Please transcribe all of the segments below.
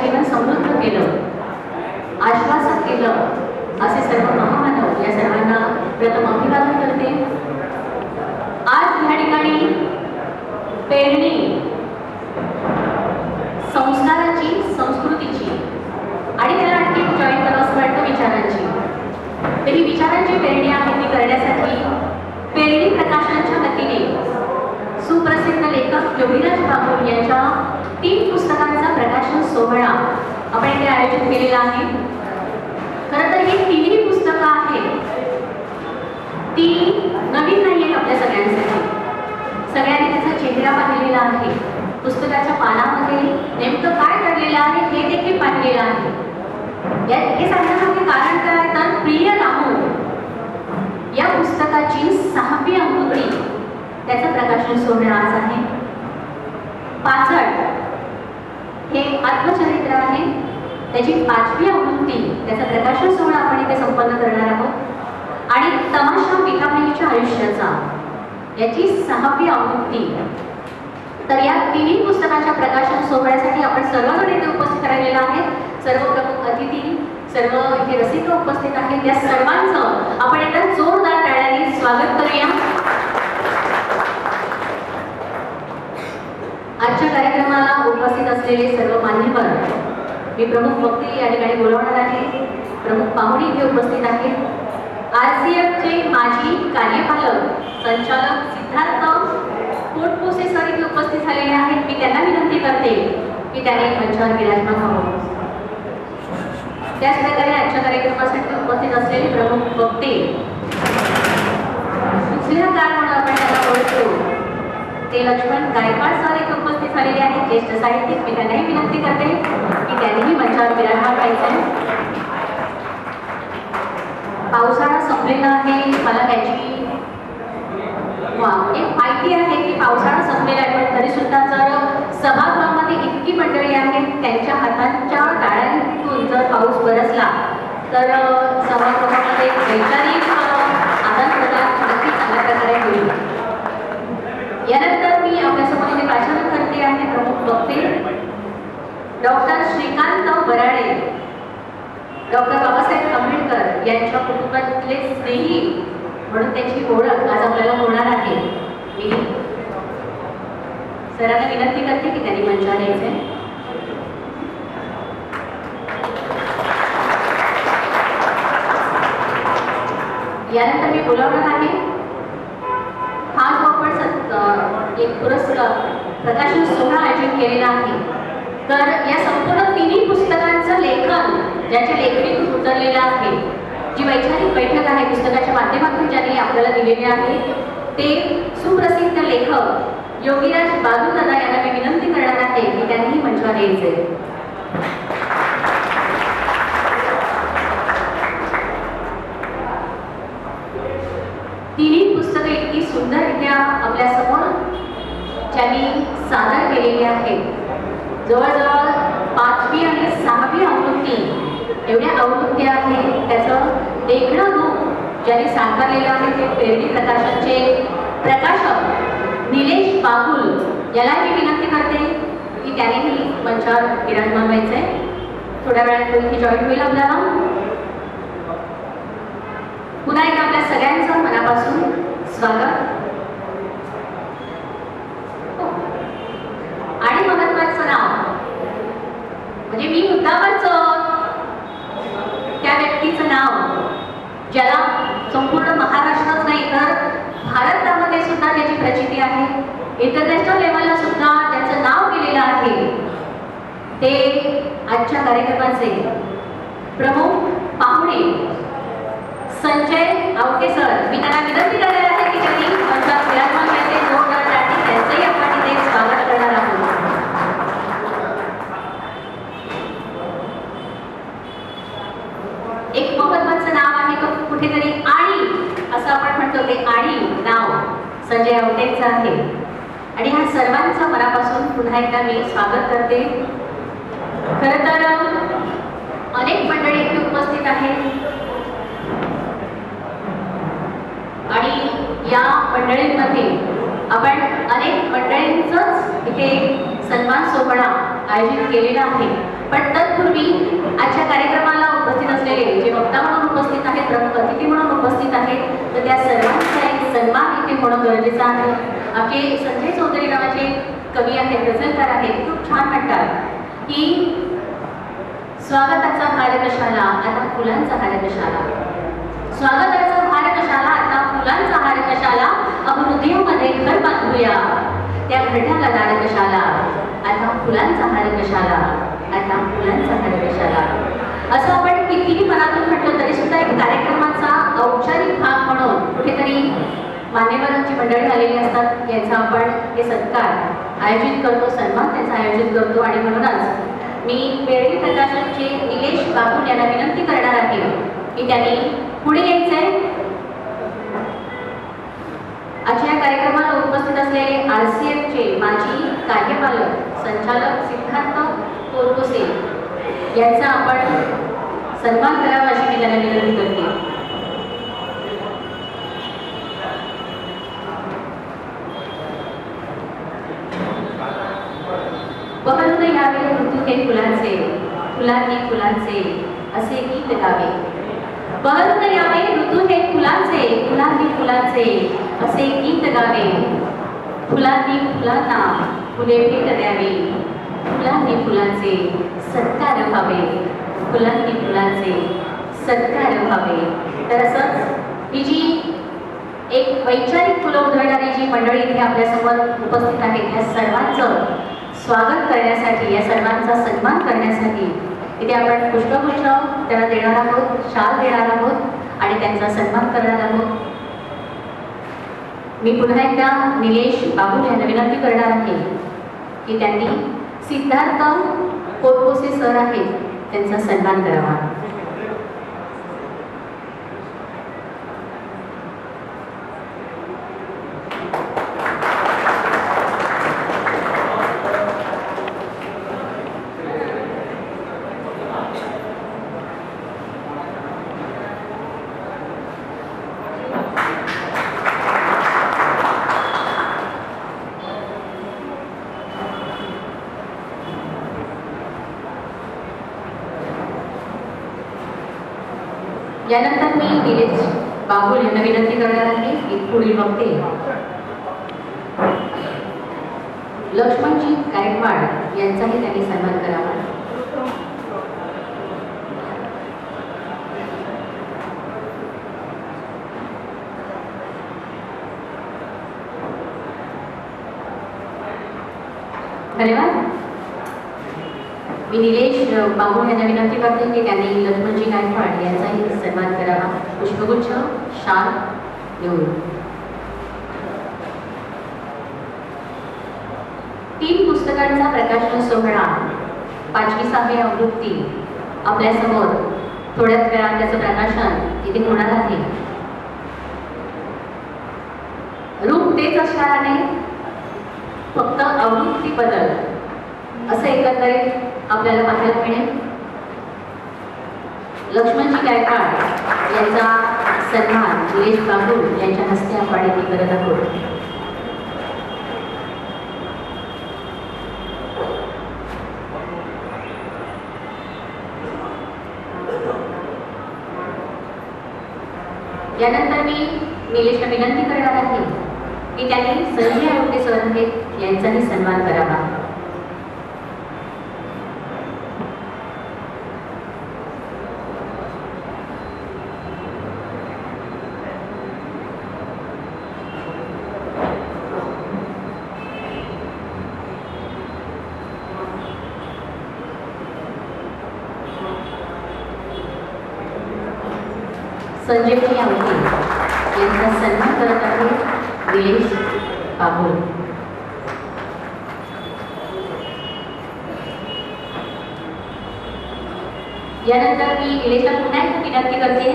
जीवन समृद्ध केलं आश्वासन केलं असे सर्व महामानव या सर्वांना प्रथम अभिवादन करते. आज या ठिकाणी पेरणी संस्काराची संस्कृतीची आणि त्याला आणखी जॉईन करावं असं वाटतं विचारांची. तर ही विचारांची पेरणी आहे ती करण्यासाठी पेरणी प्रकाशनाच्या वतीने सुप्रसिद्ध लेखक योगीराज बाबू यांच्या तीन पुस्तकां सोहळा. आपण इथे आयोजित केलेला आहे. खरं तर ही तिन्ही पुस्तकं आहेत. ती नवीन नाही आहेत आपल्या सगळ्यांसाठी. सगळ्यांनी त्याचा चेहरा पाहिलेला आहे. पुस्तकाच्या पानामध्ये नेमकं काय घडलेलं आहे हे देखील पाहिलेलं आहे. या हे सांगण्यामागे कारण काय तर प्रिय रामो या पुस्तकाची सहावी आवृत्ती त्याचं प्रकाशन सोहळा आज आहे पाचड हे आत्मचरित्र आहे त्याची पाचवी आवृत्ती त्याचं प्रकाशन सोहळा आपण इथे संपन्न करणार आहोत आणि तमाशा मिठाबाईच्या आयुष्याचा. याची सहावी आवृत्ती. तर या तिन्ही पुस्तकाच्या प्रकाशन सोहळ्यासाठी आपण सर्वजण इथे उपस्थित राहिलेला आहे सर्व प्रमुख अतिथी सर्व इथे रसिक उपस्थित आहेत. त्या सर्वांचं आपण एकदा जोरदार टाळ्याने स्वागत करूया. आजच्या कार्यक्रमाला उपस्थित असलेले सर्व मान्यवर मी प्रमुख वक्ते या ठिकाणी बोलवणार आहे. प्रमुख पाहुणे इथे उपस्थित आहेत. आर सी एफचे माजी कार्यपालक संचालक सिद्धार्थ पोटपोसे सर इथे उपस्थित झालेले आहेत. मी त्यांना विनंती करते की त्याने मंचावर विराजमान व्हावं. त्याच प्रकारे आजच्या कार्यक्रमासाठी उपस्थित असलेले प्रमुख वक्ते. सुचलेला म्हणून आपण त्यांना ओळखतो. ते लक्ष्मण गायकवाड सर इथे उपस्थित झालेले आहेत. ज्येष्ठ साहित्यिक. मी त्यांनाही विनंती करते की त्यांनीही मंचावर विराजमान व्हायचं पावसाळा संपलेला आहे मला त्याची एक माहिती आहे की पावसाळा संपलेला आहे पण तरीसुद्धा जर सभागृहामध्ये इतकी मंडळी आहेत त्यांच्या हातांच्या टाळ्यांतून जर पाऊस बरसला तर सभागृहामध्ये वैचारिक आदान प्रदान नक्की चांगल्या प्रकारे होईल. यानंतर मी आपल्यासमोर इथे भाषण करते आहे प्रमुख वक्ते. डॉक्टर श्रीकांत बराडे. डॉक्टर बाबा यांच्या कुटुंबातले स्नेही म्हणून त्याची ओळख आज आपल्याला होणार आहे. मी सरांना विनंती करते की त्यांनी मंचावर यायचे यानंतर मी बोलावणार आहे. हा जो आपण एक पुरस्कार प्रकाशन सोहळा आयोजित केलेला आहे तर या संपूर्ण तिन्ही पुस्तकांचं लेखन ज्याच्या लेखणीतून उतरलेलं आहे जी वैचारिक बैठक आहे पुस्तकाच्या माध्यमातून ज्यांनी आपल्याला दिलेली आहे ते सुप्रसिद्ध लेखक योगीराज बाबू दादा यांना मी विनंती करणार आहे की त्यांनीही मंचावर यायचे तिन्ही पुस्तकं इतकी सुंदररित्या आपल्यासमोर ज्यांनी सादर केलेली आहेत जवळजवळ पाचवी आणि सहावी आवृत्ती एवढ्या आवृत्त्या आहेत त्याचं देखणं रूप ज्यांनी साकारलेलं आहे ते पेरणी प्रकाशनचे प्रकाशक निलेश बागुल. याला मी विनंती करते की त्यानेही मंचावर विराजमान आहे थोड्या वेळात तो जॉईन होईल आपल्याला. पुन्हा एकदा आपल्या सगळ्यांचं मनापासून स्वागत. हो. आणि महत्वाचं नाव. म्हणजे मी मुद्दामच त्या व्यक्तीचं नाव ज्याला संपूर्ण महाराष्ट्रात नाही तर भारतामध्ये सुद्धा प्रचिती आहे. इंटरनॅशनल लेवलला सुद्धा त्याचं नाव गेलेलं आहे. ते आजच्या कार्यक्रमाचे प्रमुख पाहुणे संजय आवटे सर मी त्यांना विनंती करणार आहे की त्यांनी मंचावर विराजमान व्हायचे जोरदार टाळी त्यांचंही आपण इथे स्वागत करणार आहोत एक महत्वाचं नाव आहे तो कुठेतरी आणि असं आपण म्हणतो ते आणि नाव संजय आवटेंचं आहे आणि ह्या सर्वांचं मनापासून पुन्हा एकदा मी स्वागत करते. खरं तर अनेक मंडळी इथे उपस्थित आहेत. आणि या मंडळींमध्ये आपण अनेक मंडळींच इथे सन्मान सोहळा आयोजित केलेलं आहे. पण तत्पूर्वी आजच्या कार्यक्रमाला उपस्थित असलेले जे वक्ता म्हणून उपस्थित आहेत प्रमुख अतिथी म्हणून उपस्थित आहेत तर त्या सर्वांचा एक सन्मान इथे होणं गरजेचं आहे. आपले संजय चौधरी नावाचे कवी आहेत गझलकार आहेत खूप छान म्हणतात की स्वागताचा हार कशाला आता फुलांचा हार कशाला स्वागताचा हार कशाला आता फुलांचा हार कशाला अमृदयामध्ये घर बांधूया. त्या घरट्याला दार कशाला आता फुलांचा हार कशाला आता फुलांचा हार कशाला असं आपण कितीही मनातून म्हटलं तरी सुद्धा एक कार्यक्रमाचा औपचारिक भाग म्हणून कुठेतरी मान्यवरांची मंडळी आलेली असतात याचा आपण हे सत्कार आयोजित करतो सन्मान त्याचा आयोजित करतो आणि म्हणूनच मी वेळी प्रकाशनचे निलेश बाबू यांना विनंती करणार आहे की त्यांनी पुढे यायचंय. आजच्या या कार्यक्रमाला उपस्थित असलेले आर सी एफचे माजी कार्यपालक संचालक सिद्धार्थ कोरकोसे यांचा आपण सन्मान करावा अशी मी त्यांना विनंती करते बहरून यावे ऋतू हे फुलांचे फुलांनी फुलांचे असे गीत गावे. बहरून यावे ऋतू हे फुलांचे फुलांनी फुलांचे असे गीत गावे. फुलांनी फुलांना फुले भेट द्यावी. फुलांनी फुलांचे सत्कार व्हावे. फुलांनी फुलांचे सत्कार व्हावे. तर असंच ही जी एक वैचारिक फुलं उधळणारी जी मंडळी इथे आपल्यासमोर उपस्थित आहेत या सर्वांचं स्वागत करण्यासाठी या सर्वांचा सन्मान करण्यासाठी इथे आपण पुष्पगुच्छ त्यांना देणार आहोत शाल देणार आहोत आणि त्यांचा सन्मान करणार आहोत. मी पुन्हा एकदा निलेश बाबू यांना विनंती करणार आहे की त्यांनी सिद्धार्थ कोटकोसे सर आहेत त्यांचा सन्मान करावा. यानंतर मी निलेश बाबुल यांना विनंती करणार आहे की पुढील वक्ते लक्ष्मणजी गायकवाड यांचाही त्यांनी सन्मान करावा. धन्यवाद. मी निलेश बाबू यांना विनंती करते की त्यांनी लक्ष्मणजी गायकवाड यांचाही सन्मान करावा. पुष्पगुच्छ शाल देऊन तीन पुस्तकांचा प्रकाशन सोहळा पाचवीसावी आवृत्ती. आपल्यासमोर थोड्याच वेळात त्याचं प्रकाशन इथे होणार आहे. रूप तेच नाही फक्त आवृत्ती बदल. असं एकंदरीत आपल्याला पाहायला मिळेल लक्ष्मणजी गायकवाड यांचा सन्मान निलेश बाबू यांच्या हस्ते आपण इथे करत आहोत. यानंतर मी निलेशला विनंती करणार आहे की त्यांनी संजय आरोग्य सर आहेत यांचाही सन्मान करावा. संजीवनी आमटे यांचा सन्मान करत आहे दिलेश बाबू. यानंतर मी निलेशला पुन्हा एकदा विनंती करते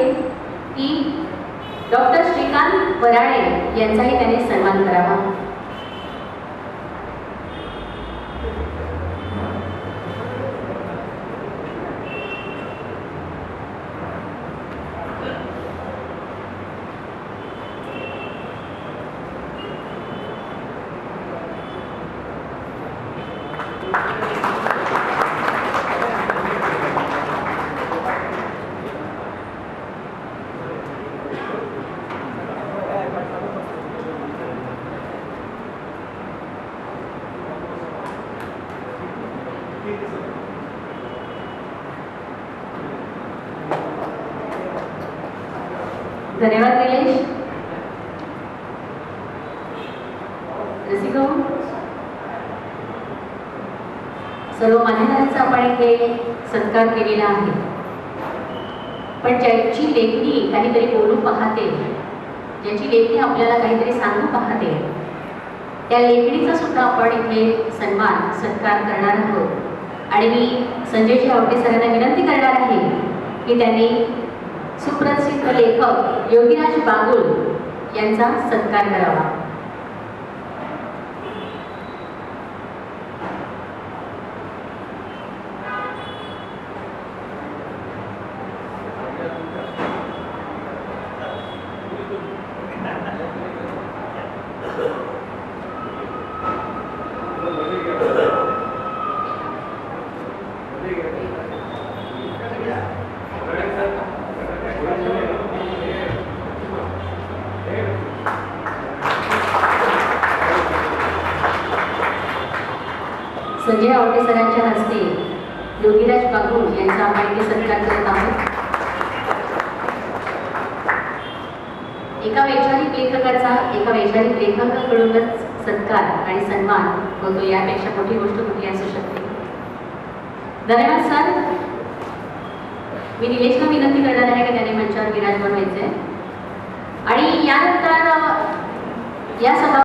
की डॉक्टर श्रीकांत वराळे यांचाही त्याने सन्मान करावा धन्यवाद निलेश रसिको सर्व मान्यवरांचा आपण इथे सत्कार केलेला आहे. पण ज्याची लेखणी काहीतरी बोलू पाहते ज्याची लेखणी आपल्याला काहीतरी सांगू पाहते त्या लेखणीचा सुद्धा आपण इथे सन्मान सत्कार करणार आहोत. आणि मी संजयजी आवटे सरांना विनंती करणार आहे की त्यांनी सुप्रसिद्ध लेखक योगीराज बागुल यांचा सत्कार करावा. संजय सरांच्या हस्ते योगीराज बागू यांचा आपण इथे सत्कार करत आहोत. एका वैचारिक लेखकाचा एका वैचारिक लेखकाकडूनच सत्कार आणि सन्मान होतो यापेक्षा मोठी गोष्ट कुठली असू शकते? धन्यवाद सर. मी निलेशला विनंती करणार आहे की त्याने मंचावर विराजमान व्हायचे आणि यानंतर या सभा